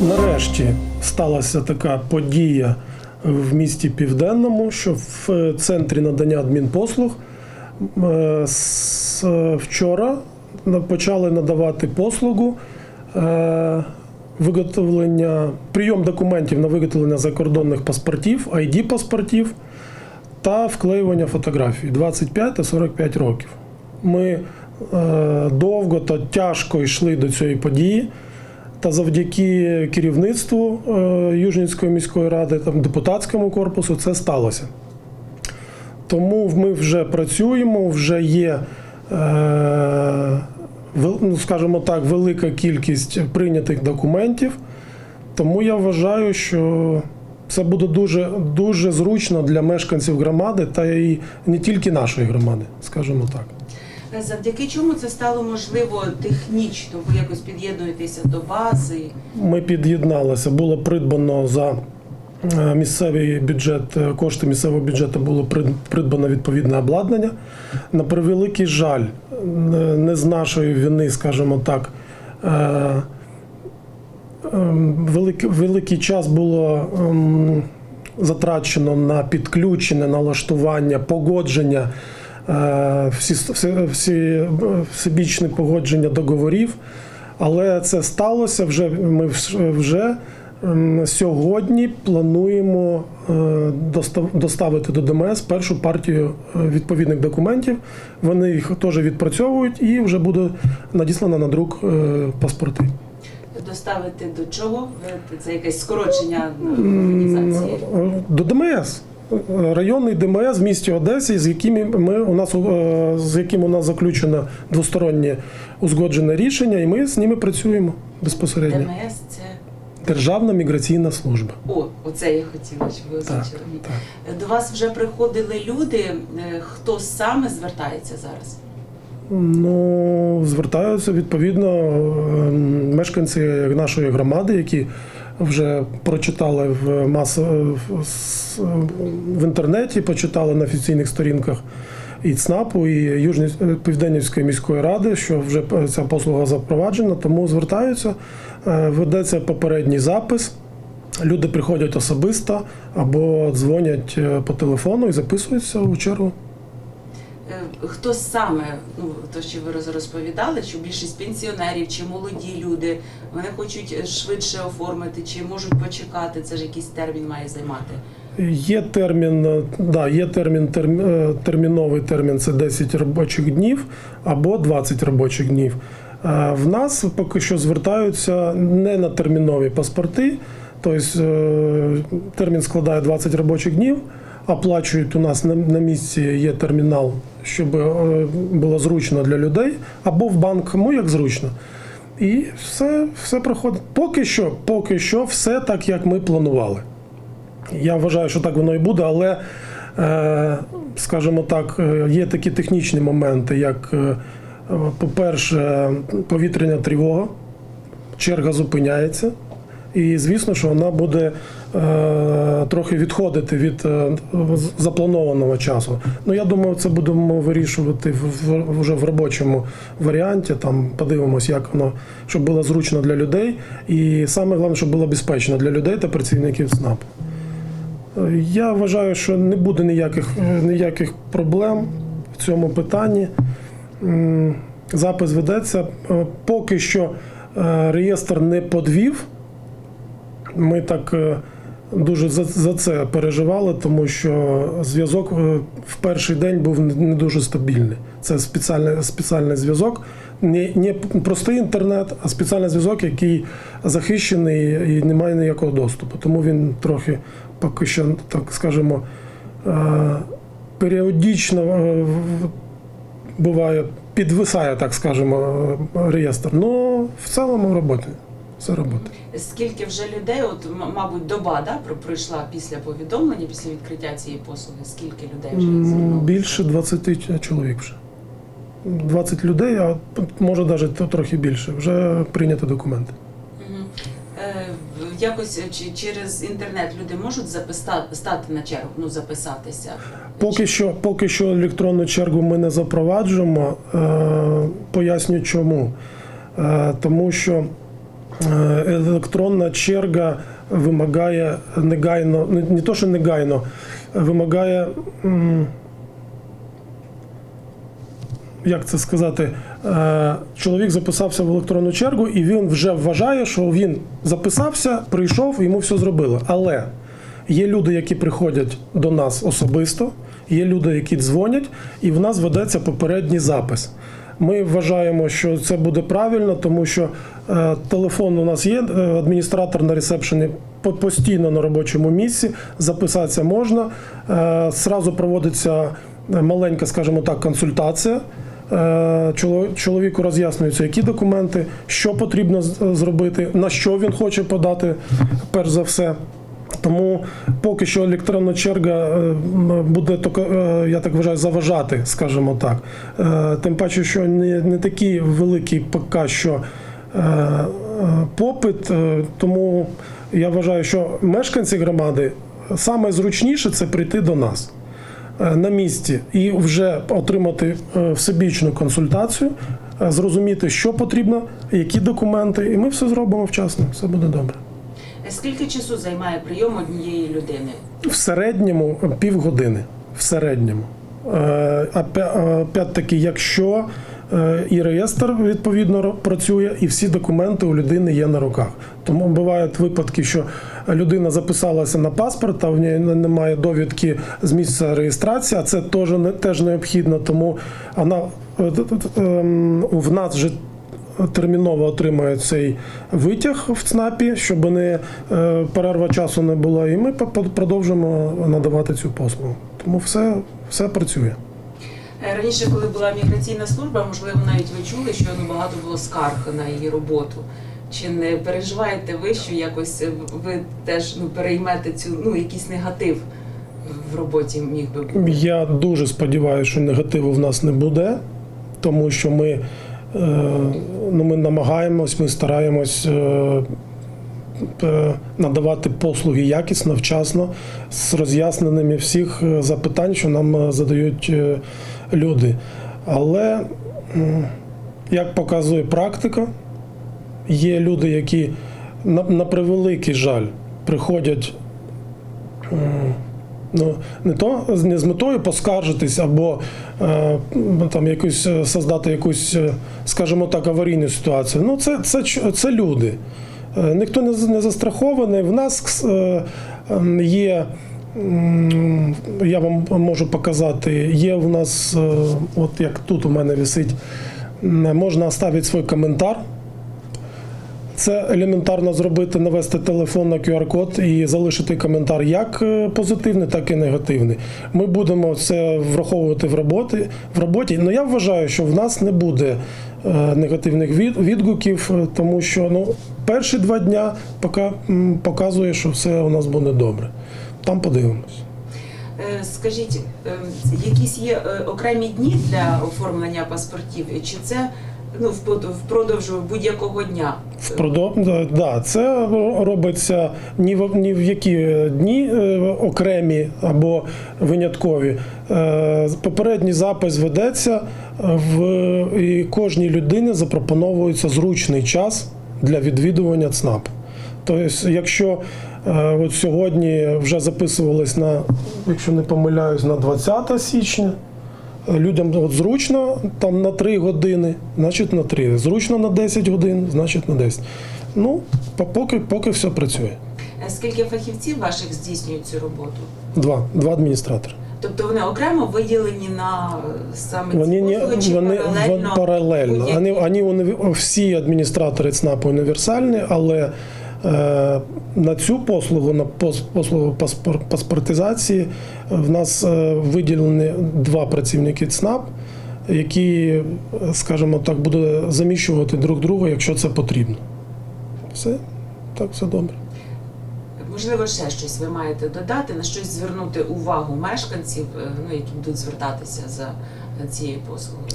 Нарешті сталася така подія в місті Південному, що в центрі надання адмінпослуг е, з вчора почали надавати послугу е, виготовлення, прийом документів на виготовлення закордонних паспортів, ID паспортів та вклеювання фотографій 25 та 45 років. Ми е, довго та тяжко йшли до цієї події. Та завдяки керівництву е, Южнінської міської ради, там, депутатському корпусу, це сталося. Тому ми вже працюємо, вже є, е, ну, скажімо так, велика кількість прийнятих документів. Тому я вважаю, що це буде дуже, дуже зручно для мешканців громади та й не тільки нашої громади, скажімо так. Завдяки чому це стало можливо технічно? Ви якось під'єднуєтеся до бази? Ми під'єдналися. Було придбано за е, місцевий бюджет, е, кошти місцевого бюджету було прид- придбано відповідне обладнання. На превеликий жаль, е, не з нашої вини, скажімо так. е, ем, Великий, великий час було ем, затрачено на підключення, налаштування, погодження, е, всі, всі, всі, всебічне погодження договорів. Але це сталося вже. Ми вже сьогодні плануємо е, достав- доставити до ДМС першу партію е, відповідних документів. Вони їх теж відпрацьовують і вже буде надіслано на друк е, паспорти. Доставити до чого? Це якесь скорочення організації? До ДМС. Районний ДМС в місті Одесі, з якими ми у нас е, з яким у нас заключено двостороннє узгоджене рішення, і ми з ними працюємо безпосередньо. ДМС це Державна міграційна служба. о, оце я хотіла, щоб ви озвучили. так. До вас вже приходили люди. Е, Хто саме звертається зараз? Ну, звертаються відповідно е, мешканці нашої громади, які вже прочитали в мас... в інтернеті, почитали на офіційних сторінках і ЦНАПу, і Южні... Південнівської міської ради, що вже ця послуга запроваджена, тому звертаються, Е, ведеться попередній запис. Люди приходять особисто або дзвонять е, по телефону і записуються у чергу. Хто саме, ну то що ви розповідали, що більшість пенсіонерів чи молоді люди вони хочуть е, швидше оформити, чи можуть почекати? Це ж якийсь термін має займати. Є термін, е, да, є термін, терм- е, терміновий термін це 10 робочих днів або 20 робочих днів. В нас поки що звертаються не на термінові паспорти, тобто термін складає 20 робочих днів, оплачують у нас на, на місці є термінал, щоб е, було зручно для людей, або в банк, кому як зручно. І все, все проходить. Поки що, поки що, все так, як ми планували. Я вважаю, що так воно і буде, але, е, скажімо так, е, є такі технічні моменти, як, по-перше, повітряна тривога, черга зупиняється. І звісно, що вона буде трохи відходити від е, запланованого часу. Ну я думаю, це будемо вирішувати в, вже в робочому варіанті. Там подивимось, як воно щоб було зручно для людей, і саме головне, щоб було безпечно для людей та працівників СНАП. Е, Я вважаю, що не буде ніяких, е, ніяких проблем в цьому питанні. Запис ведеться. Поки що реєстр не подвів. Ми так дуже за, за це переживали, тому що зв'язок е, в перший день був не дуже стабільний. Це спеціальний, спеціальний зв'язок, не, не простий інтернет, а спеціальний зв'язок, який захищений і не має ніякого доступу. Тому він трохи поки що, так скажемо, е, періодично е, буває, підвисає, так скажемо, реєстр. Ну, в цілому роботи. Все роботи. Скільки вже людей, от мабуть, доба да, пройшла після повідомлення, після відкриття цієї послуги? Скільки людей вже звернулося? Більше 20 чоловік вже. 20 людей, а може навіть трохи більше. Вже прийняті документи. Е, Якось е, чи через інтернет люди можуть записати стати на чергу, ну записатися. Поки що, поки що електронну чергу ми не запроваджуємо. Е, поясню чому. Е, тому що електронна черга вимагає негайно, не, не то, що негайно, вимагає. Як це сказати? Е, Чоловік записався в електронну чергу, і він вже вважає, що він записався, прийшов, йому все зробили. Але є люди, які приходять до нас особисто, є люди, які дзвонять, і в нас ведеться попередній запис. Ми вважаємо, що це буде правильно, тому що е, телефон у нас є, е, адміністратор на ресепшені постійно на робочому місці, записатися можна. Е, Зразу проводиться маленька, скажімо так, консультація. Чоловіку роз'яснюються, які документи, що потрібно зробити, на що він хоче подати, перш за все. Тому поки що електронна черга е, буде е, я так вважаю, заважати, скажімо так. Е, Тим паче, що не, не такий великий поки що попит, тому я вважаю, що мешканці громади саме зручніше це прийти до нас на місці і вже отримати всебічну консультацію, зрозуміти, що потрібно, які документи, і ми все зробимо вчасно, все буде добре. Е, Скільки часу займає прийом однієї людини? В середньому півгодини. В середньому. Е, опя- Опять-таки, якщо е, і реєстр відповідно працює, і всі документи у людини є на руках. Тому бувають випадки, що людина записалася на паспорт, а в неї немає довідки з місця реєстрації, а це теж, теж необхідно, тому вона е, ем, в нас вже терміново отримає цей витяг в ЦНАПі, щоб не е, перерва часу не була, і ми продовжимо надавати цю послугу. Тому все, все працює. Е, Раніше, коли була міграційна служба, можливо, навіть ви чули, що ну, багато було скарг на її роботу. Чи не переживаєте ви, що якось е, ви теж ну, переймете цю ну, якийсь негатив в роботі міг би бути? Я дуже сподіваюся, що негативу в нас не буде, тому що ми, ну, ми намагаємось, ми стараємось. е, е, Надавати послуги якісно, вчасно, з роз'ясненнями всіх е, запитань, що нам е, задають е, люди. Але, як показує практика, є люди, які на, на превеликий жаль приходять не то не з метою поскаржитись або е, там якусь е, создати якусь, е, скажімо так, аварійну ситуацію. Ну, це, це, це люди. Ніхто не, застрахований. В нас є. Я вам можу показати, є в нас, от як тут у мене висить, можна оставити свій коментар. Це елементарно зробити, навести телефон на QR-код і залишити коментар як е, позитивний, так і негативний. Ми будемо це враховувати в роботі. В роботі. Ну я вважаю, що в нас не буде е, негативних від, відгуків, е, тому що ну, перші два дня пока, показує, що все у нас буде добре. Там подивимось. Скажіть, е, якісь є окремі дні для оформлення паспортів, чи це ну, впродовж будь-якого дня? Впродовж, да, да, це робиться ні в, ні в які дні е, окремі або виняткові. Е, Попередній запис ведеться в і кожній людині запропоновується зручний час для відвідування ЦНАП. Тобто, якщо е, от сьогодні вже записувались на, якщо не помиляюсь, на 20 січня. Людям от зручно там на 3 години, значить на 3. Зручно на 10 годин, значить на 10. Ну, по- поки, поки все працює. Е, Скільки фахівців ваших здійснюють цю роботу? Два. Два адміністратори. Тобто вони окремо виділені на е, саме Вони, не, послуги, чи вони паралельно? паралельно. будь-які? Вони, вони, всі адміністратори ЦНАПу універсальні, але на цю послугу, на пос- послугу паспор, паспортизації, в нас е, виділені два працівники ЦНАП, які, е, скажімо так, будуть заміщувати друг друга, якщо це потрібно. Все, так, все добре. Можливо, ще щось ви маєте додати, на щось звернути увагу мешканців, е, ну, які будуть звертатися за е, цією послугою.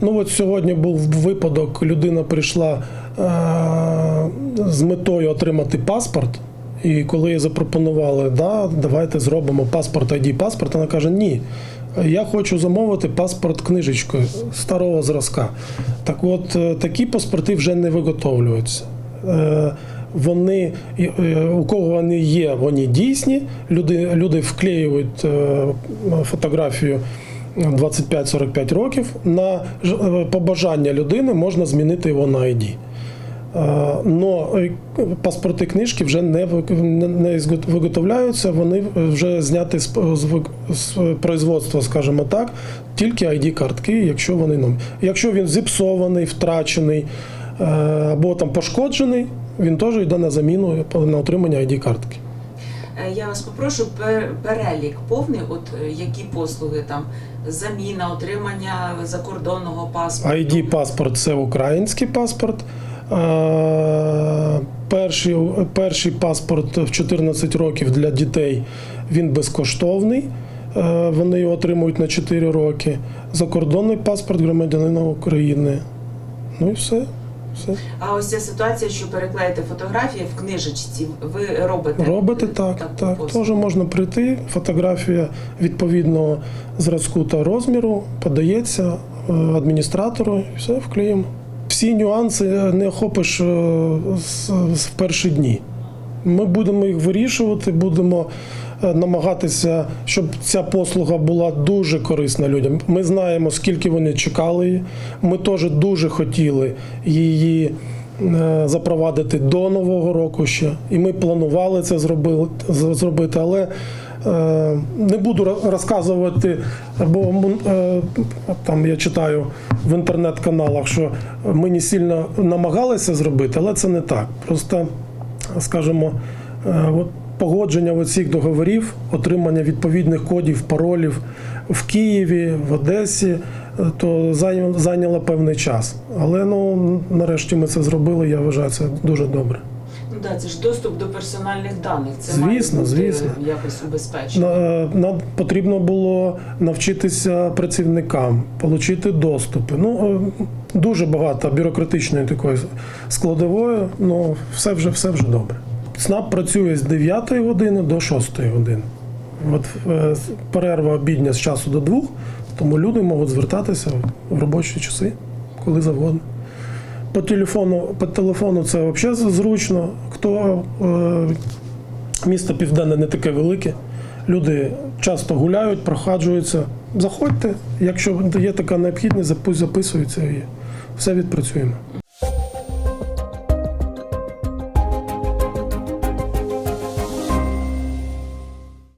Ну от сьогодні був випадок, людина прийшла е- з метою отримати паспорт. І коли їй запропонували, да, давайте зробимо паспорт, ID паспорт, вона каже, ні. Я хочу замовити паспорт книжечкою старого зразка. Так от е, такі паспорти вже не виготовлюються. Е, Вони е, у кого вони є, вони дійсні. Люди, люди вклеюють е, фотографію 25-45 років. На е, побажання людини можна змінити його на ID. Е, Но е, паспорти книжки вже не не- виготовляються, вони вже зняті з, з, производства, скажімо так, тільки ID-картки, якщо вони нові. Якщо він зіпсований, втрачений або там пошкоджений, він теж йде на заміну на отримання ID-картки. Я вас попрошу перелік повний, от які послуги там заміна, отримання закордонного паспорту. ID-паспорт це український паспорт. Перший, перший паспорт в 14 років для дітей він безкоштовний. Вони його отримують на 4 роки. Закордонний паспорт громадянина України. Ну і все. А ось ця ситуація, що переклеїте фотографії в книжечці, ви робите Робите так. так, так. Теж можна прийти. Фотографія відповідного зразку та розміру подається е, адміністратору і все вклеїмо. Всі нюанси не охопиш е, в перші дні. Ми будемо їх вирішувати, будемо е, намагатися, щоб ця послуга була дуже корисна людям. Ми знаємо, скільки вони чекали її. Ми теж дуже хотіли її е, запровадити до Нового року ще. І ми планували це зробити, але е, не буду розказувати, бо там я читаю в інтернет-каналах, що ми не сильно намагалися зробити, але це не так. Просто, скажімо, е, от погодження оцих договорів, отримання відповідних кодів, паролів в Києві, в Одесі, е, то зайняло- певний час. Але ну нарешті ми це зробили. Я вважаю це дуже добре. Ну да, це ж доступ до персональних даних. Це Звісно, має бути звісно. якось убезпечено. На- Нам потрібно було навчитися працівникам, отримати доступи. Ну е, дуже багато бюрократичної такої складової. Ну все вже все вже добре. ЦНАП працює з 9 години до 6 години. От е, перерва обідня з часу до 2, тому люди можуть звертатися в робочі часи, коли завгодно. По телефону, по телефону це взагалі зручно. Хто е, місто Південне не таке велике. Люди часто гуляють, проходжуються. Заходьте, якщо є така необхідність, запу- записуються все відпрацюємо.